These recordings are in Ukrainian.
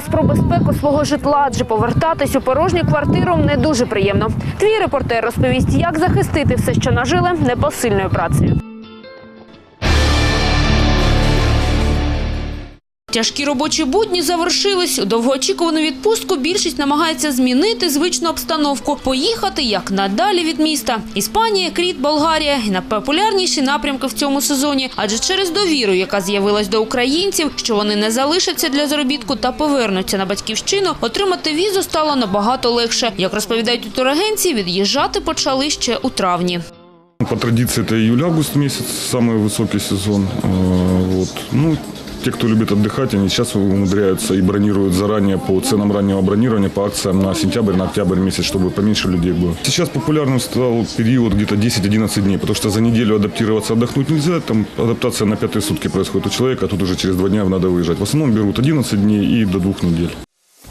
чи про безпеку свого житла? Адже повертатись у порожню квартиру не дуже приємно. Твій репортер розповість, як захистити все, що нажили, непосильною працею. Тяжкі робочі будні завершились. У довгоочікувану відпустку більшість намагається змінити звичну обстановку, поїхати як надалі від міста. Іспанія, Кріт, Болгарія і найпопулярніші напрямки в цьому сезоні. Адже через довіру, яка з'явилась до українців, що вони не залишаться для заробітку та повернуться на батьківщину, отримати візу стало набагато легше. Як розповідають у турагенції, від'їжджати почали ще у травні. По традиции это июль-август месяц, самый высокий сезон. Э, Вот. Ну, те, кто любит отдыхать, они сейчас умудряются и бронируют заранее по ценам раннего бронирования, по акциям на сентябрь, на октябрь месяц, чтобы поменьше людей было. Сейчас популярным стал период где-то 10-11 дней, потому что за неделю адаптироваться, отдохнуть нельзя. Там адаптация на пятые сутки происходит у человека, а тут уже через два дня надо выезжать. В основном берут 11 дней и до двух недель.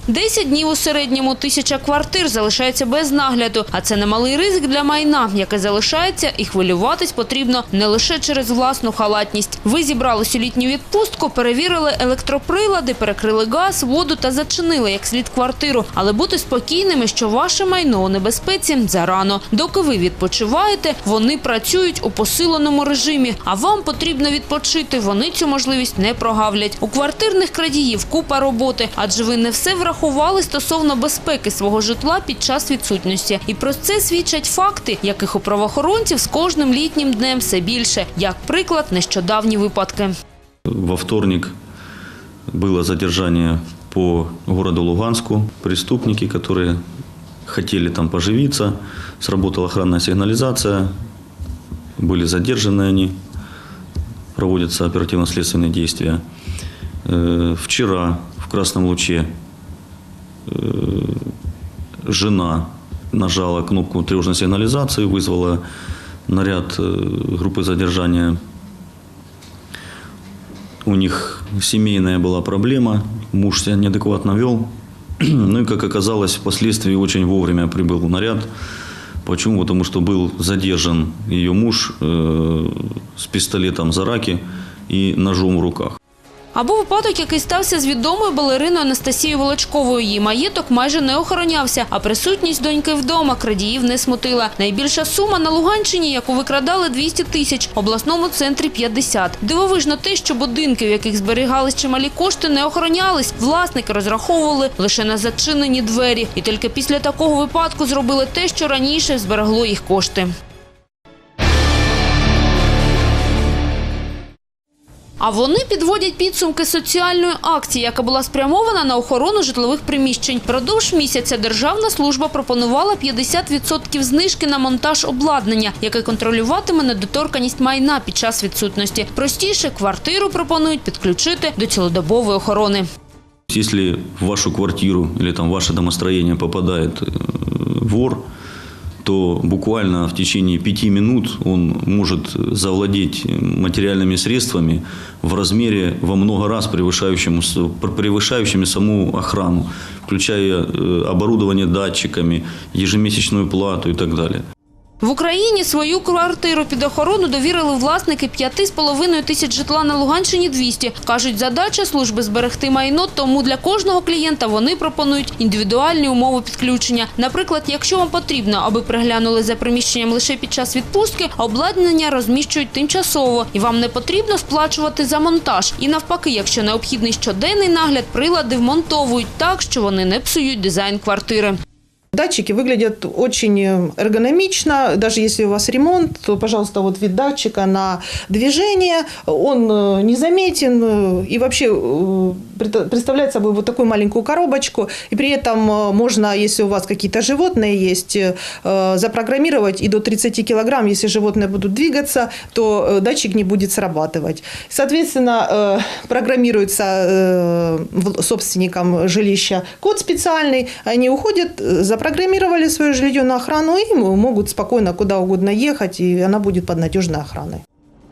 Десять днів у середньому тисяча квартир залишається без нагляду, а це немалий ризик для майна, яке залишається, і хвилюватись потрібно не лише через власну халатність. Ви зібрались у літню відпустку, перевірили електроприлади, перекрили газ, воду та зачинили як слід квартиру. Але бути спокійними, що ваше майно у небезпеці зарано. Доки ви відпочиваєте, вони працюють у посиленому режимі. А вам потрібно відпочити. Вони цю можливість не прогавлять. У квартирних крадіїв купа роботи, адже ви не все врахували стосовно безпеки свого житла під час відсутності. І про це свідчать факти, яких у правоохоронців з кожним літнім днем все більше. Як приклад, нещодавні випадки. Во вторник было задержание по городу Луганску. Преступники, которые хотели там поживиться, сработала охранная сигнализация, были задержаны они, проводятся оперативно-следственные действия. Э, Вчера в Красном Луче э, жена нажала кнопку тревожной сигнализации, вызвала наряд э, группы задержания у них семейная была проблема, муж себя неадекватно вел. Ну и, как оказалось, впоследствии очень вовремя прибыл наряд. Почему? Потому что был задержан ее муж э, с пистолетом за раки и ножом в руках. Або випадок, який стався з відомою балериною Анастасією Волочковою. Її маєток майже не охоронявся, а присутність доньки вдома крадіїв не смутила. Найбільша сума на Луганщині, яку викрадали 200 тисяч, в обласному центрі 50. Дивовижно те, що будинки, в яких зберігались чималі кошти, не охоронялись. Власники розраховували лише на зачинені двері. І тільки після такого випадку зробили те, що раніше зберегло їх кошти. А вони підводять підсумки соціальної акції, яка була спрямована на охорону житлових приміщень. Продовж місяця Державна служба пропонувала 50% знижки на монтаж обладнання, яке контролюватиме недоторканість майна під час відсутності. Простіше квартиру пропонують підключити до цілодобової охорони. Если в вашу квартиру в ваше домостроение попадает э, вор, то буквально в течение пяти минут он может завладеть материальными средствами в размере во много раз превышающему, с- превышающими саму охрану, включая э, оборудование датчиками, ежемесячную плату и так далее. В Україні свою квартиру під охорону довірили власники п'яти з половиною тисяч житла на Луганщині 200. Кажуть, задача служби зберегти майно, тому для кожного клієнта вони пропонують індивідуальні умови підключення. Наприклад, якщо вам потрібно, аби приглянули за приміщенням лише під час відпустки, обладнання розміщують тимчасово, і вам не потрібно сплачувати за монтаж. І навпаки, якщо необхідний щоденний нагляд, прилади вмонтовують так, що вони не псують дизайн квартири. Датчики выглядят очень э, эргономично. Даже если у вас ремонт, то, пожалуйста, вот вид датчика на движение, он э, незаметен э, и вообще пред- представляет собой вот такую маленькую коробочку. И при этом можно, если у вас какие-то животные есть, запрограммировать и до 30 килограмм, если животные будут двигаться, то датчик не будет срабатывать. Соответственно, программируется собственникам жилища код специальный, они уходят, э, запрограммировали свое жилье на охрану и могут спокойно куда угодно ехать, и она будет под надежной охраной.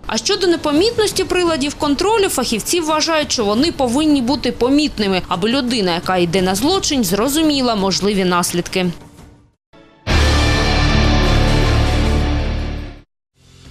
А щодо непомітності приладів контролю, фахівці вважають, що вони повинні бути помітними, аби людина, яка йде на злочин, зрозуміла можливі наслідки.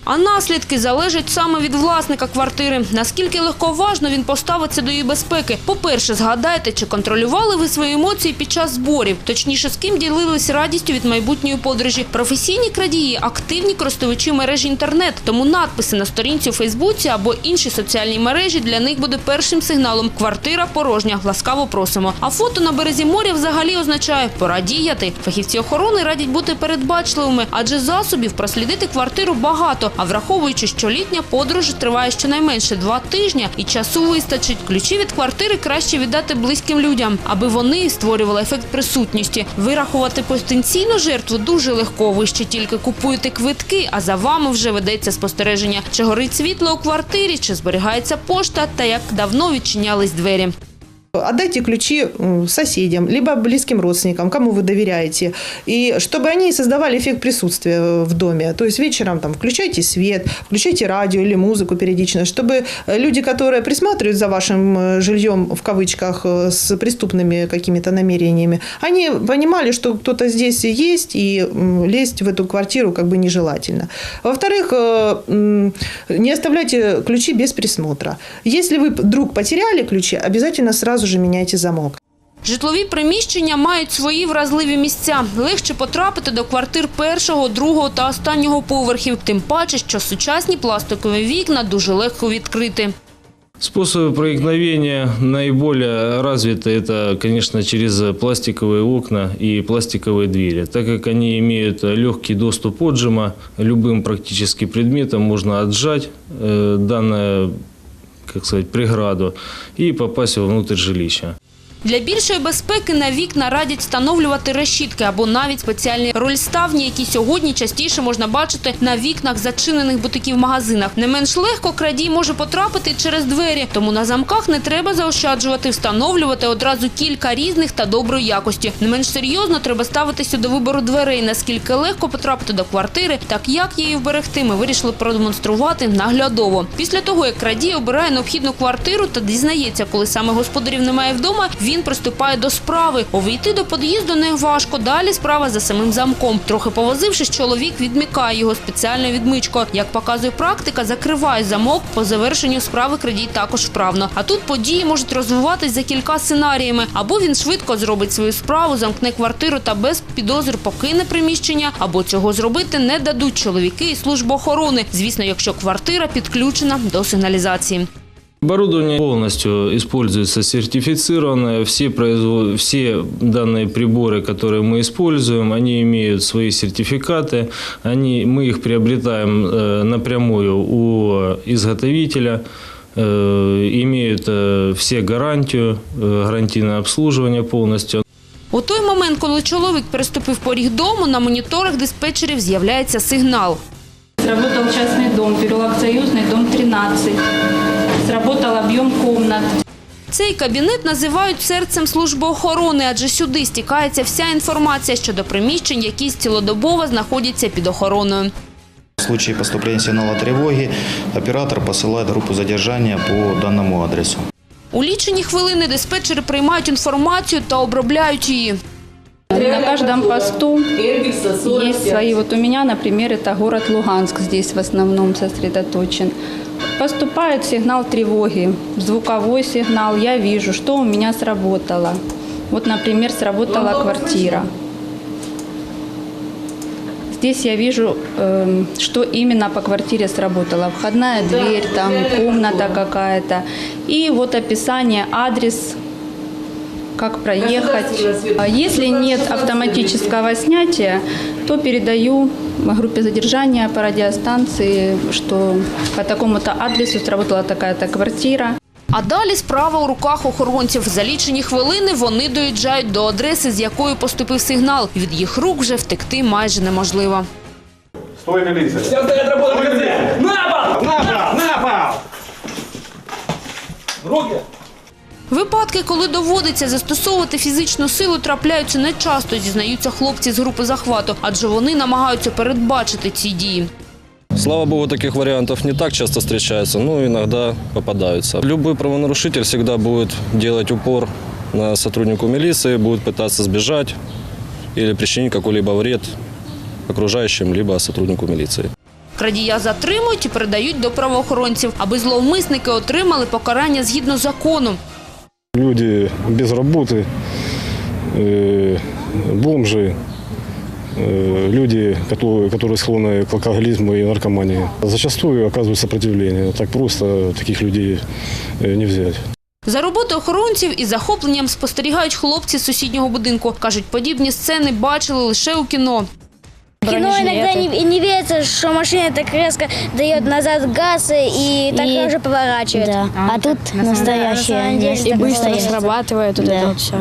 А наслідки залежать саме від власника квартири. Наскільки легковажно він поставиться до її безпеки. По-перше, згадайте, чи контролювали ви свої емоції під час зборів. Точніше, з ким ділились радістю від майбутньої подорожі. Професійні крадії – активні користувачі мережі інтернет. Тому надписи на сторінці у Фейсбуці або інші соціальні мережі для них буде першим сигналом. Квартира порожня. Ласкаво просимо. А фото на березі моря взагалі означає «пора діяти». Фахівці охорони радять бути передбачливими, адже засобів прослідити квартиру багато. А враховуючи, що літня подорож триває щонайменше два тижні і часу вистачить, ключі від квартири краще віддати близьким людям, аби вони створювали ефект присутності. Вирахувати потенційну жертву дуже легко. Ви ще тільки купуєте квитки, а за вами вже ведеться спостереження, чи горить світло у квартирі, чи зберігається пошта, та як давно відчинялись двері. Отдайте ключи соседям, либо близким родственникам, кому вы доверяете. И чтобы они создавали эффект присутствия э, в доме. То есть вечером там включайте свет, включайте радио или музыку периодично, чтобы э, люди, которые присматривают за вашим э, жильем, в кавычках, с преступными какими-то намерениями, они понимали, что кто-то здесь есть, и лезть в эту квартиру как бы нежелательно. Во-вторых, не оставляйте ключи без присмотра. Если вы вдруг потеряли ключи, обязательно сразу же меняйте замок. Житлові приміщення мають свої вразливі місця. Легше потрапити до квартир першого, другого та останнього поверхів. Тим паче, що сучасні пластикові вікна дуже легко відкрити. Способы проникновения наиболее развиты это, конечно, через пластиковые окна и пластиковые двери, так как они имеют легкий доступ отжима, любым практически предметом можно отжать э, данную, как сказать, преграду и попасть внутрь жилища. Для більшої безпеки на вікна радять встановлювати решітки або навіть спеціальні рольставні, які сьогодні частіше можна бачити на вікнах зачинених бутиків-магазинах. Не менш легко крадій може потрапити через двері, тому на замках не треба заощаджувати, встановлювати одразу кілька різних та доброї якості. Не менш серйозно треба ставитися до вибору дверей. Наскільки легко потрапити до квартири, так як її вберегти, ми вирішили продемонструвати наглядово. Після того, як крадій обирає необхідну квартиру та дізнається, коли саме господарів немає вдома, він приступає до справи. Увійти до під'їзду не важко. Далі справа за самим замком. Трохи повозившись, чоловік відмикає його спеціальною відмичкою. Як показує практика, закриває замок. По завершенню справи крадій також вправно. А тут події можуть розвиватись за кілька сценаріями. Або він швидко зробить свою справу, замкне квартиру та без підозр покине приміщення, або цього зробити не дадуть чоловіки і служба охорони. Звісно, якщо квартира підключена до сигналізації. Оборудование полностью используется сертифицированное. Все, производ... все данные приборы, которые мы используем, они имеют свои сертификаты. Они... Мы их приобретаем э, напрямую у изготовителя. Э, имеют э, все гарантию, э, гарантийное обслуживание полностью. У той момент, коли чоловік переступив поріг дому, на моніторах диспетчерів з'являється сигнал. Сработал частный дом, переулок Союзный, дом 13. Сработал объем комнат. Цей кабінет називають серцем служби охорони, адже сюди стікається вся інформація щодо приміщень, які цілодобово знаходяться під охороною. В случае поступления сигнала тревоги оператор посылает группу задержания по данному адресу. У лічені хвилини диспетчери приймають інформацію та обробляють її. На каждом посту есть свои. Вот у меня, например, это город Луганск здесь в основном сосредоточен. Поступает сигнал тревоги, звуковой сигнал. Я вижу, что у меня сработало. Вот, например, сработала квартира. Здесь я вижу, эм, что именно по квартире сработало. Входная дверь, там комната какая-то. И вот описание, адрес, как проехать. Если нет автоматического снятия, то передаю группе задержания по радиостанции, что по такому-то адресу сработала такая-то квартира. А далі справа у руках охоронців. За лічені хвилини вони доїжджають до адреси, з якої поступив сигнал. Від їх рук вже втекти майже неможливо. Стой, работа магазин. Напал! Напал! Напал! Руки! Випадки, коли доводиться застосовувати фізичну силу, трапляються нечасто, зізнаються хлопці з групи захвату, адже вони намагаються передбачити ці дії. Слава богу, таких вариантов не так часто встречается, но иногда попадаются. Любой правонарушитель всегда будет делать упор на сотруднику милиции, будет пытаться сбежать или причинить какой-либо вред окружающим, либо сотруднику милиции. Крадія затримують і передають до правоохоронців, аби зловмисники отримали покарання згідно закону. Люди без работы, э, бомжи, э, люди, которые, которые склонны к алкоголизму и наркомании. Зачастую оказывают сопротивление. Так просто таких людей э, не взять. За роботою охоронців із захопленням спостерігають хлопці з сусіднього будинку. Кажуть, подібні сцени бачили лише у кіно. Кино иногда не, не верится, что машина так резко дает назад газ и так уже поворачивает. А, тут настоящее. И быстро срабатывает вот это вот все.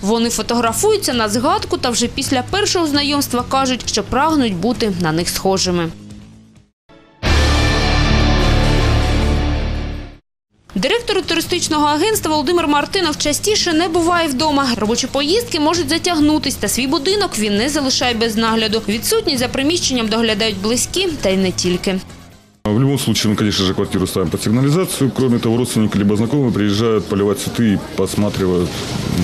Вони фотографуються на згадку та вже після першого знайомства кажуть, що прагнуть бути на них схожими. Директору туристичного агентства Володимир Мартинов частіше не буває вдома. Робочі поїздки можуть затягнутись, та свій будинок він не залишає без нагляду. Відсутність за приміщенням доглядають близькі, та й не тільки. В любом случае, мы, конечно же, квартиру ставим под сигнализацию. Кроме того, родственники либо знакомые приезжают поливать цветы и посматривают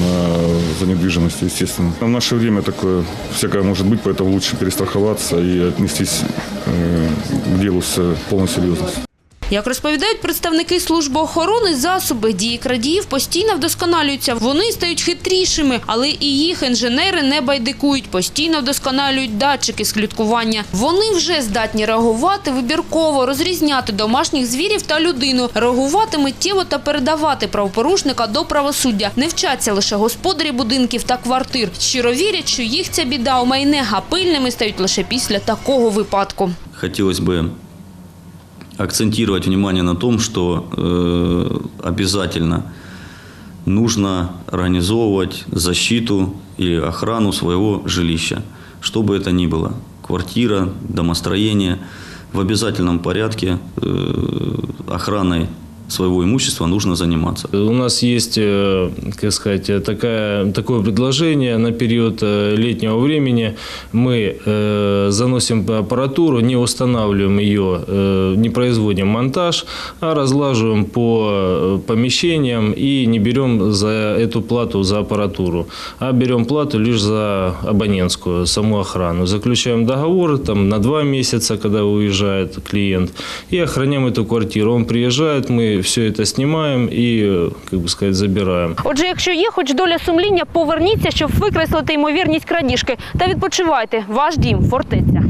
на- за недвижимостью, естественно. В наше время такое всякое может быть, поэтому лучше перестраховаться и отнестись э, к делу с полной серьезностью. Як розповідають представники служби охорони, засоби дії крадіїв постійно вдосконалюються. Вони стають хитрішими, але і їх інженери не байдикують, постійно вдосконалюють датчики слідкування. Вони вже здатні реагувати вибірково, розрізняти домашніх звірів та людину, реагувати миттєво та передавати правопорушника до правосуддя. Не вчаться лише господарі будинків та квартир. Щиро вірять, що їх ця біда омайне, а пильними стають лише після такого випадку. Хотелось бы акцентировать внимание на том, что э, обязательно нужно организовывать защиту или охрану своего жилища, что бы это ни было. Квартира, домостроение. В обязательном порядке э, охраной своего имущества нужно заниматься. У нас есть, э, как сказать, э, такая, такое предложение на период э, летнего времени. Мы э, заносим аппаратуру, не устанавливаем ее, э, не производим монтаж, а разлаживаем по помещениям и не берем за эту плату за аппаратуру, а берем плату лишь за абонентскую, саму охрану. Заключаем договор там, на два месяца, когда уезжает клиент, и охраняем эту квартиру. Он приезжает, мы все это снимаем и, э, как бы сказать, забираем. Отже, якщо є хоч доля сумління, поверніться, щоб викреслити ймовірність крадіжки. Та відпочивайте. Ваш дім – фортеця.